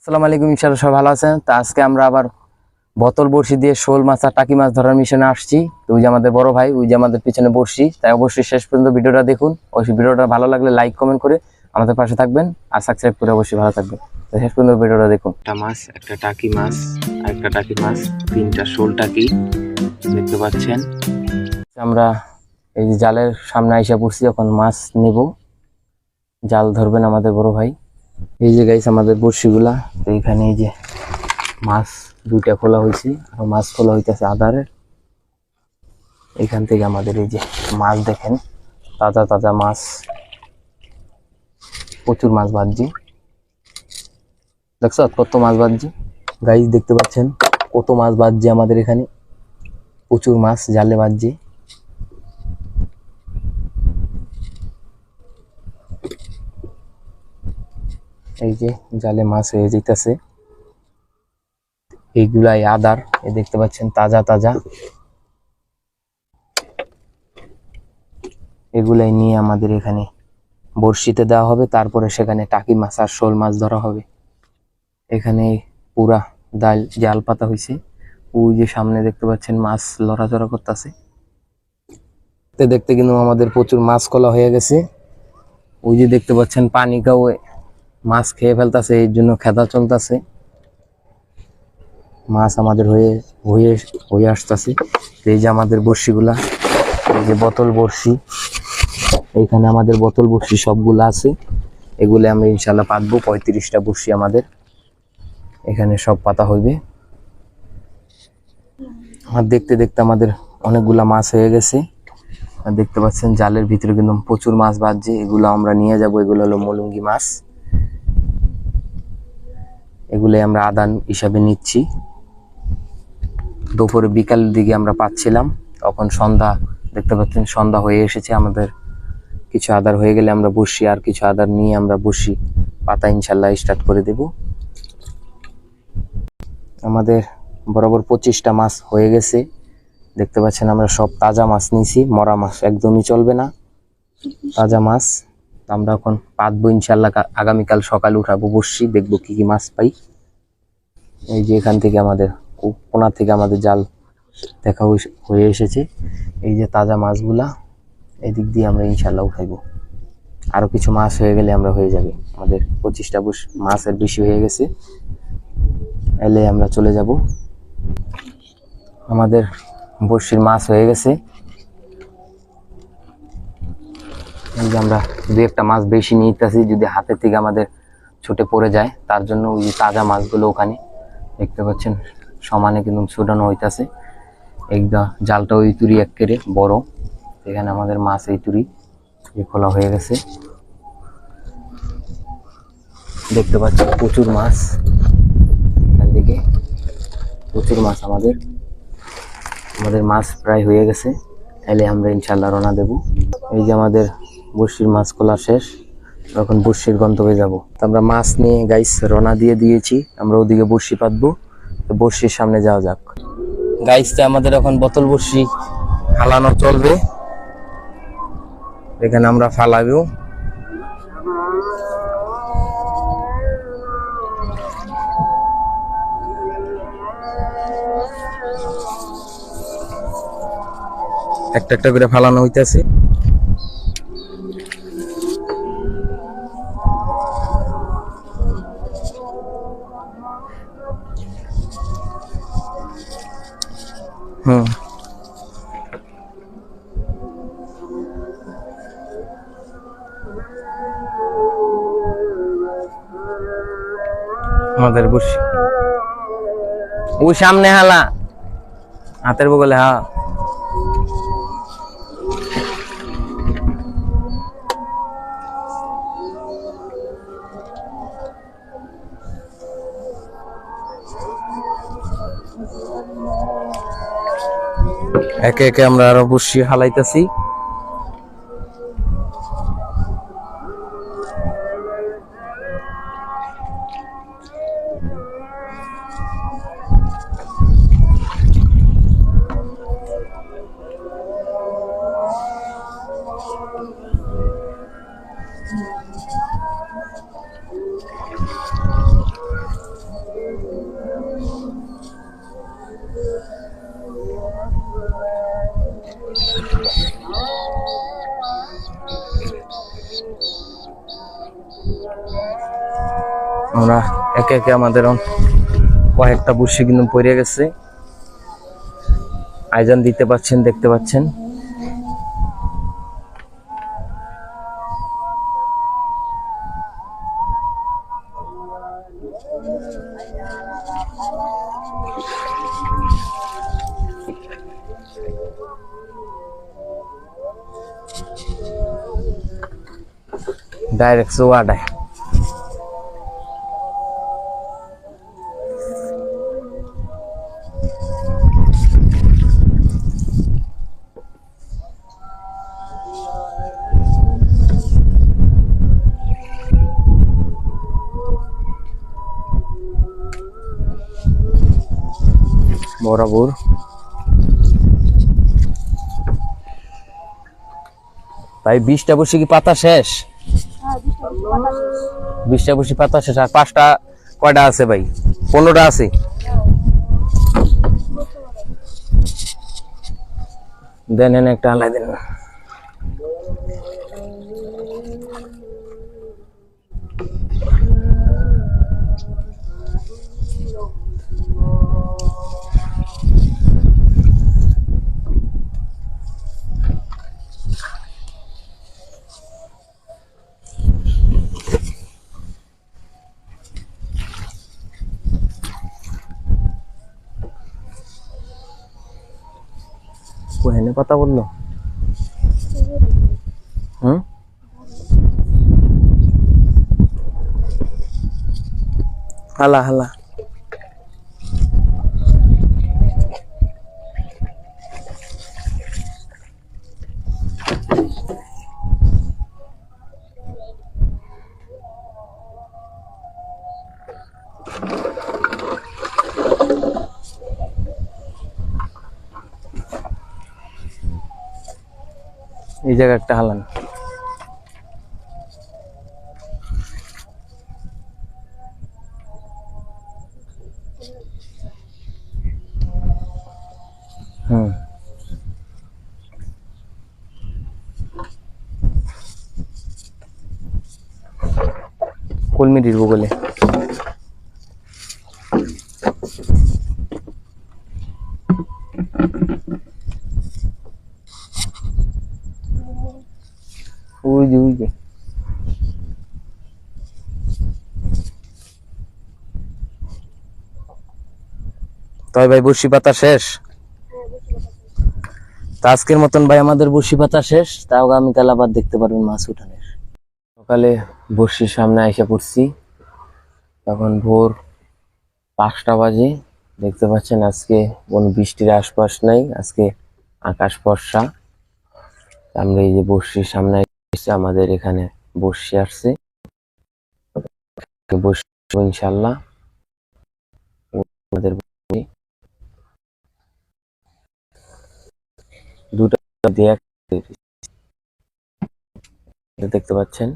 আসসালামু আলাইকুম ইনশাআল্লাহ সব ভালো আছেন। তো আজকে আমরা আবার বোতল বড়শি দিয়ে শোল মাছ আর টাকি মাছ ধরার মিশনে আসছি। তো ওই যে আমাদের বড় ভাই ওই যে আমাদের পিছনে বড়শি। তাই অবশ্যই শেষ পর্যন্ত ভিডিওটা দেখুন। অবশ্যই ভিডিওটা ভালো লাগলে লাইক কমেন্ট করে আমাদের পাশে থাকবেন আর সাবস্ক্রাইব করে অবশ্যই ভালো থাকবেন। তো শেষ পর্যন্ত ভিডিওটা দেখুন। একটা মাছ একটা টাকি মাছ আর একটা টাকি মাছ তিনটা শোল টাকি দেখতে পাচ্ছেন। আমরা এই যে জালের সামনে আইসা পড়ছি এখন মাছ নেব। জাল ধরবেন আমাদের বড় ভাই। এই যে গাইস আমাদের বড়শিগুলা, তো এখানে এই যে মাছ দুইটা খোলা হয়েছে আর মাছ খোলা হইতেছে আদারের। এখান থেকে আমাদের এই যে মাছ দেখেন, তাজা তাজা মাছ, প্রচুর মাছ বাজছে দেখছ কত মাছ বাজছে গাইস দেখতে পাচ্ছেন কত মাছ বাজছে আমাদের এখানে? প্রচুর মাছ, জালে বাজছে এই যে জালে মাছ হয়ে যেতেছে। এইগুলাই আদার, এ দেখতে পাচ্ছেন তাজা তাজা। এগুলাই নিয়ে আমাদের এখানে বড়শিতে দেওয়া হবে, তারপরে সেখানে টাকি মাছ আর শোল মাছ ধরা হবে। এখানে পুরা ডাল জাল পাতা হয়েছে ওই যে সামনে দেখতে পাচ্ছেন মাছ লড়াচড়া করতেছে। দেখতে দেখতে কিন্তু আমাদের প্রচুর মাছ কলা হয়ে গেছে। ওই যে দেখতে পাচ্ছেন পানি কাউ মাছ খেয়ে ফেলতেছে, এর জন্য খেদা চলতেছে। মাছ আমাদের হয়ে হয়ে হয়ে আসতেছে। এই যে আমাদের বড়শিগুলা, এই যে বোতল বড়শি, এইখানে আমাদের বোতল বড়শি সবগুলো আছে। এগুলো আমরা ইনশাল্লাহ পাতবো, পঁয়ত্রিশটা বড়শি আমাদের। এখানে সব পাতা হইবে। আর দেখতে দেখতে আমাদের অনেকগুলা মাছ হয়ে গেছে। দেখতে পাচ্ছেন, জালের ভিতরে কিন্তু প্রচুর মাছ বাজছে। এগুলো আমরা নিয়ে যাব, এগুলো হলো মলুঙ্গি মাছ। এগুলো আমরা আদান হিসাবে নিচ্ছি। দুপুরে বিকাল দিকে আমরা পাচ্ছিলাম। তখন সন্ধ্যা, দেখতে পাচ্ছেন সন্ধ্যা হয়ে এসেছে। আমাদের কিছু আদার হয়ে গেলে আমরা বসি, আর কিছু আদার নিয়ে আমরা বসি। পাতা ইনশাল্লাহ স্টার্ট করে দেব। আমাদের বরাবর পঁচিশটা মাছ হয়ে গেছে। দেখতে পাচ্ছেন আমরা সব তাজা মাছ নিয়েছি। মরা মাছ একদমই চলবে না। তাজা মাছ। আমরা এখন পাতবো ইনশাল্লাহ আগামীকাল সকালে উঠাবো, বসছি, দেখব কি কি মাছ পাই। এই যে এখান থেকে আমাদের কো- কোনা থেকে আমাদের জাল দেখা হয়ে এসেছে। এই যে তাজা মাছগুলা এই দিক দিয়ে আমরা ইনশাল্লাহ উঠাইবো। আরও কিছু মাছ হয়ে গেলে আমরা হয়ে যাবে। আমাদের পঁচিশটা মাছের বেশি হয়ে গেছে। এলে আমরা চলে যাব। আমাদের বড়শির মাছ হয়ে গেছে এই যে আমরা দু একটা মাছ বেশি নিতেছি, যদি হাতের থেকে আমাদের ছুটে পড়ে যায়, তার জন্য ওই যে তাজা মাছগুলো ওখানে দেখতে পাচ্ছেন, সমানে কিন্তু ছুটানো হইতাছে। একদম জালটা ওই তুরি এক কেড়ে বড়, এখানে আমাদের মাছ এই তুরি খোলা হয়ে গেছে। দেখতে পাচ্ছেন প্রচুর মাছ। এখান থেকে প্রচুর মাছ আমাদের আমাদের মাছ প্রায় হয়ে গেছে। তাহলে আমরা ইনশাল্লাহ রওনা দেব। এই যে আমাদের বর্ষির মাছ খোলা শেষ এখন বর্ষির গন্তব্যে যাব। আমরা মাছ নিয়ে গাইস রওনা দিয়ে দিয়েছি। আমরা ওদিকে বর্ষি পাতবো। বর্ষির সামনে যাওয়া যাক। গাইস তো আমাদের এখন বোতল বর্ষি ফালানো চলবে। এখানে আমরা ফালাবো। একটা একটা করে ফালানো হইতাছে। হুম। আমাদের বসি ও সামনে হালা। হাতের বগলে হা একে একে আমরা আরও বসিয়ে হালাইতেছি। আমরা একে একে আমাদের কয়েকটা বসি কিন্তু পড়ে গেছে। আয়োজন দিতে পাচ্ছেন দেখতে পাচ্ছেন। ডাইরেক্ট সোয়াডায় বরাবর ভাই বিশটা বসে কি পাতা শেষ? বিশটা বসি পাতা শেষ আর পাঁচটা, কয়টা আছে ভাই? পনেরোটা আছে? দেন একটা আলাই দেন। কোহেনে কথা বলল হুম? হালা হালা। এই জায়গা একটা হালান। হুম। কলমি দিব বলে ওই যে ওই যে তাই ভাই বসি পাতা শেষ? তা আজকের মতন ভাই আমাদের বসি পাতা শেষ। তা আগামীকাল আবার দেখতে পারবেন মাছ উঠানের সকালে বসির সামনে আইসা পড়ছি। তখন ভোর পাঁচটা বাজে। দেখতে পাচ্ছেন আজকে কোনো বৃষ্টির আশপাশ নাই। আজকে আকাশ বর্ষা আমরা এই যে বর্ষির সামনে এসে আমাদের এখানে বর্ষি আসছে। বসবো ইনশাল্লাহ। আমাদের দুটো দিয়ে দেখতে পাচ্ছেন।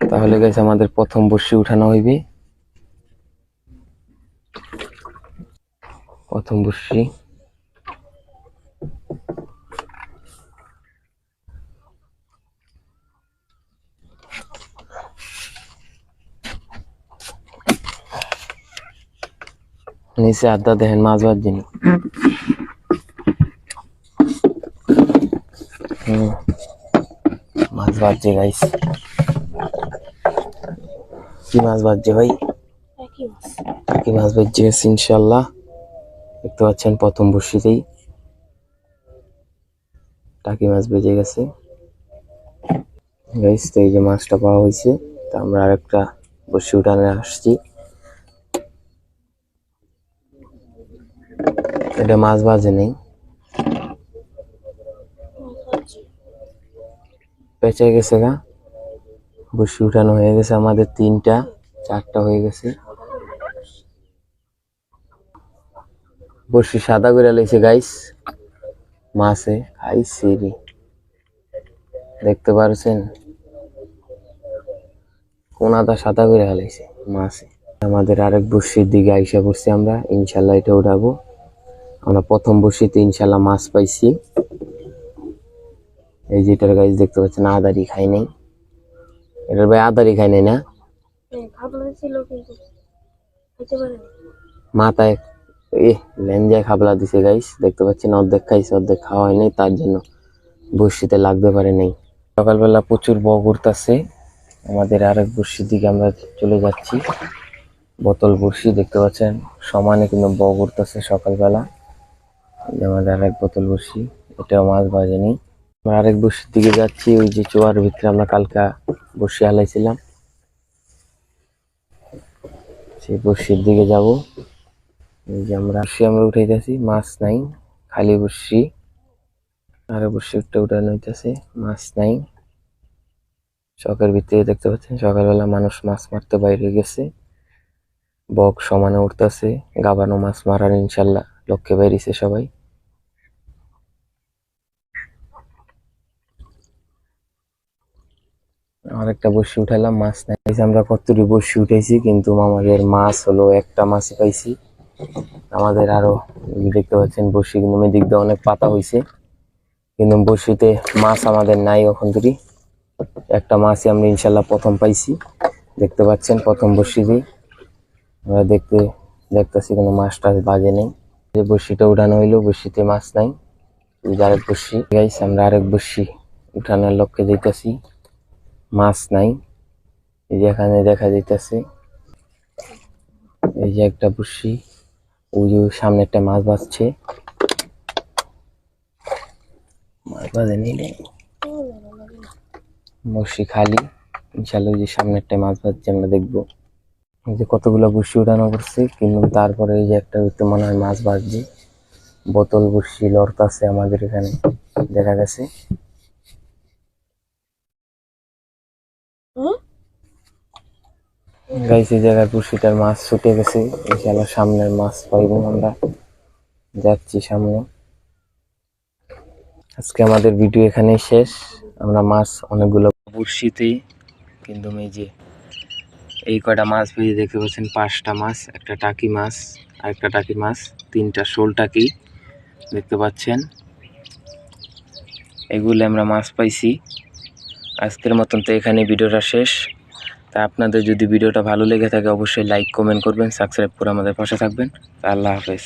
তাহলে গেছে আমাদের প্রথম বর্ষি উঠানো হইবে। প্রথম বর্ষি। নিচে আড্ডা দেখেন মাছ বাজিনি হুম মাছ বাজছে গাইস কি মাছ বাজছে ভাই? কি মাছ। বাজছে ইনশাল্লাহ দেখতে পাচ্ছেন প্রথম বর্ষিতেই। টাকি মাছ বেজে গেছে? গাইস তো এই যে মাছটা পাওয়া হয়েছে তা আমরা আরেকটা বর্ষি উঠানে আসছি। এটা মাছ বাজে নেই। পেঁচে গেছে গা। বসি উঠানো হয়ে গেছে, আমাদের তিনটা, চারটা হয়ে গেছে। বসি সাদা করে লেগেছে গাইস মাছে খাইছি দেখতে পারছেন? কোনাটা সাদা করে হালাইছে মাছে আমাদের আরেক বসির দিকে আইসা পড়ছি আমরা, ইনশাল্লাহ এটা উঠাবো। আমরা প্রথম বসিতে ইনশাল্লাহ মাছ পাইছি। এই যেটার গাছ দেখতে পাচ্ছেন আদারি খাই নাই। এটার ভাই আদারি খাই নাই না? পারে মাথায় এ লেঞ্জায় খাবলা দিছে গাইস দেখতে পাচ্ছেন অর্ধেক খাইছে অর্ধেক খাওয়া হয়নি তার জন্য বর্ষিতে লাগতে পারে নাই। সকালবেলা প্রচুর বগ উঠতেছে আমাদের আরেক বর্ষির দিকে আমরা চলে যাচ্ছি। বোতল বর্ষি দেখতে পাচ্ছেন সমানে কিন্তু বগ উঠতেছে সকালবেলা। যে আমাদের আরেক বোতল বর্ষি এটাও মাছ বাজেনি আমরা আরেক বর্ষির দিকে যাচ্ছি, ওই যে চোয়ার ভিতরে আমরা কালকা বর্ষি হালাইছিলাম সেই বর্ষির দিকে যাব। এই যে আমরা বর্ষি আমরা উঠাইতেছি, মাছ নাই, খালি বর্ষি আর বর্ষি একটা উঠানো হইতেছে, মাছ নাই। চকের ভিতরে দেখতে পাচ্ছেন, সকালবেলা মানুষ মাছ মারতে বাইরে গেছে। বক সমানে উঠতেছে, গাবানো মাছ মারার ইনশাল্লাহ লক্ষ্যে বাইরেছে সবাই। আরেকটা বসি উঠালাম মাছ নাই। আমরা কতটি বসি উঠেছি কিন্তু আমাদের মাছ হলো একটা মাছই পাইছি। আমাদের আরও দেখতে পাচ্ছেন বসি কিন্তু এদিক দিয়ে অনেক পাতা হয়েছে কিন্তু বসিতে মাছ আমাদের নাই ওখান থেকে একটা মাছই আমরা ইনশাল্লাহ প্রথম পাইছি। দেখতে পাচ্ছেন প্রথম বসিতে আমরা দেখতে, দেখতেছি কোনো মাছ টাছ বাজে নেই। যে বসিটা উঠানো হইল, বসিতে মাছ নাই। আরেক বসি গাইস আমরা আরেক বসি উঠানোর লক্ষ্যে যাইতেছি। মাছ নাই। এই যে এখানে দেখা যাইতেছে, এই যে একটা বসি, ওই যে সামনে একটা মাছ বাজছে মাছ বসি খালি, ইনশাল্লাহ ওই যে সামনে একটা মাছ বাজছে আমরা দেখব। এই যে কতগুলো বসি উঠানো করছে, কিন্তু তারপরে এই যে একটা হইতে মনে হয় মাছ বাজছে বোতল বসি লড়তাছে আমাদের এখানে, দেখা গেছে। গাইস, এই জায়গায় বসিটার মাছ ছুটে গেছে। ইনশাল্লাহ সামনের মাছ পাইবো আমরা। যাচ্ছি সামনে। আজকে আমাদের ভিডিও এখানেই শেষ। আমরা মাছ অনেকগুলো বড়শিতে কিন্তু এই যে এই কয়টা মাছ ভেজে দেখতে পাচ্ছেন, পাঁচটা মাছ, একটা টাকি মাছ আর একটা টাকি মাছ, তিনটা শোল টাকি দেখতে পাচ্ছেন। এগুলো আমরা মাছ পাইছি। আজকের মতন তো এখানে ভিডিওটা শেষ। তা আপনাদের যদি ভিডিওটা ভালো লেগে থাকে, অবশ্যই লাইক কমেন্ট করবেন সাবস্ক্রাইব করে আমাদের পাশে থাকবেন। আল্লাহ হাফেজ।